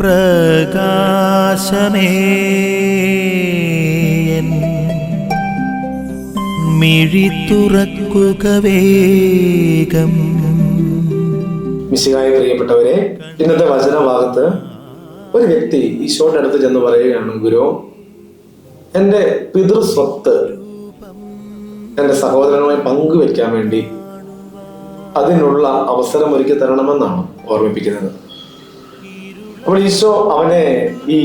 പ്രകാശമേ. മിഴി തുറക്കുക വേഗം. പ്രിയപ്പെട്ടവരെ ഇന്നത്തെ വചനഭാഗത്ത് ഒരു വ്യക്തി ഈശോയുടെ അടുത്ത് ചെന്ന് പറയുകയാണ് ഗുരു എന്റെ പിതൃസ്വത്ത് എന്റെ സഹോദരനുമായി പങ്കുവെക്കാൻ വേണ്ടി അതിനുള്ള അവസരം ഒരുക്കി തരണമെന്നാണ് ഓർമ്മിപ്പിക്കുന്നത്. അപ്പോൾ ഈശോ അവനെ ഈ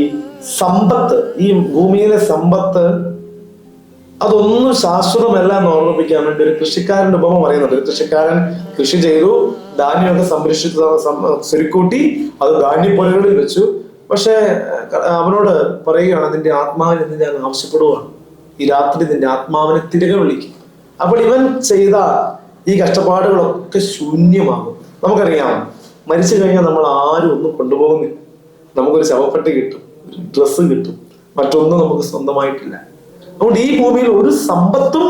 സമ്പത്ത് ഈ ഭൂമിയിലെ സമ്പത്ത് അതൊന്നും ശാശ്വതമല്ല എന്ന് ഓർമ്മിപ്പിക്കാൻ വേണ്ടി ഒരു കൃഷിക്കാരന്റെ ഉപമ പറയുന്നുണ്ട്. ഒരു കൃഷിക്കാരൻ കൃഷി ചെയ്തു ധാന്യമൊക്കെ സംരക്ഷിച്ചു സ്വരുക്കൂട്ടി അത് ധാന്യപ്പൊലകളിൽ വെച്ചു. പക്ഷേ അവനോട് പറയുകയാണ് നിന്റെ ആത്മാവിനെ എന്ന് ഞാൻ ആവശ്യപ്പെടുകയാണ് ഈ രാത്രി നിന്റെ ആത്മാവിനെ തിരികെ വിളിക്കും. അപ്പോൾ ഇവൻ ചെയ്ത ഈ കഷ്ടപ്പാടുകളൊക്കെ ശൂന്യമാകും. നമുക്കറിയാം മരിച്ചു കഴിഞ്ഞാൽ നമ്മൾ ആരും ഒന്നും കൊണ്ടുപോകുന്നില്ല. നമുക്കൊരു ശവപ്പെട്ടി കിട്ടും ഒരു ഡ്രസ്സ് കിട്ടും. മറ്റൊന്നും നമുക്ക് സ്വന്തമായിട്ടില്ല. അതുകൊണ്ട് ഈ ഭൂമിയിൽ ഒരു സമ്പത്തും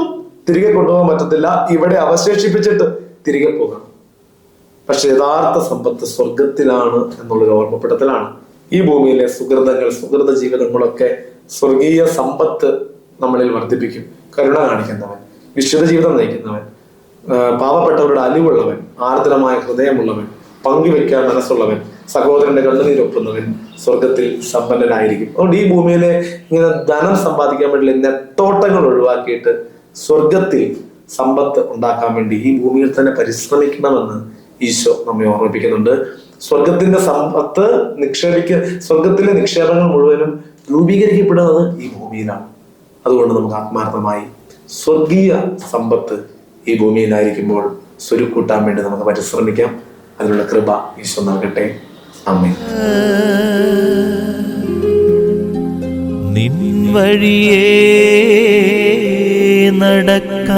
തിരികെ കൊണ്ടുപോകാൻ പറ്റത്തില്ല. ഇവിടെ അവശേഷിപ്പിച്ചിട്ട് തിരികെ പോകണം. പക്ഷെ യഥാർത്ഥ സമ്പത്ത് സ്വർഗത്തിലാണ് എന്നുള്ളൊരു ഓർമ്മപ്പെടുത്തലാണ്. ഈ ഭൂമിയിലെ സുഹൃതങ്ങൾ സുഹൃത ജീവിതങ്ങളൊക്കെ സ്വർഗീയ സമ്പത്ത് നമ്മളിൽ വർദ്ധിപ്പിക്കും. കരുണ കാണിക്കുന്നവൻ വിശുദ്ധ ജീവിതം നയിക്കുന്നവൻ പാവപ്പെട്ടവരുടെ അലിവുള്ളവൻ ആർദ്രമായ ഹൃദയമുള്ളവൻ പങ്കുവെക്കാൻ മനസ്സുള്ളവൻ സഹോദരന്റെ കണ്ണുനീരൊപ്പുന്നവൻ സ്വർഗത്തിൽ സമ്പന്നനായിരിക്കും. അതുകൊണ്ട് ഈ ഭൂമിയിലെ ഇങ്ങനെ ധനം സമ്പാദിക്കാൻ വേണ്ടി നെട്ടോട്ടങ്ങൾ ഒഴിവാക്കിയിട്ട് സ്വർഗത്തിൽ സമ്പത്ത് ഉണ്ടാക്കാൻ വേണ്ടി ഈ ഭൂമിയിൽ തന്നെ പരിശ്രമിക്കണമെന്ന് ഈശോ നമ്മെ ഓർമ്മിപ്പിക്കുന്നുണ്ട്. സ്വർഗത്തിന്റെ സമ്പത്ത് നിക്ഷേപിക്ക സ്വർഗത്തിലെ നിക്ഷേപങ്ങൾ മുഴുവനും രൂപീകരിക്കപ്പെടുന്നത് ഈ ഭൂമിയിലാണ്. അതുകൊണ്ട് നമുക്ക് ആത്മാർത്ഥമായി സ്വർഗീയ സമ്പത്ത് ഈ ഭൂമിയിലായിരിക്കുമ്പോൾ സ്വരുക്കൂട്ടാൻ വേണ്ടി നമുക്ക് പരിശ്രമിക്കാം. അതിനുള്ള കൃപ ഈശോ നൽകട്ടെ. അമ്മേ. നിൻ വഴിയേ നടക്ക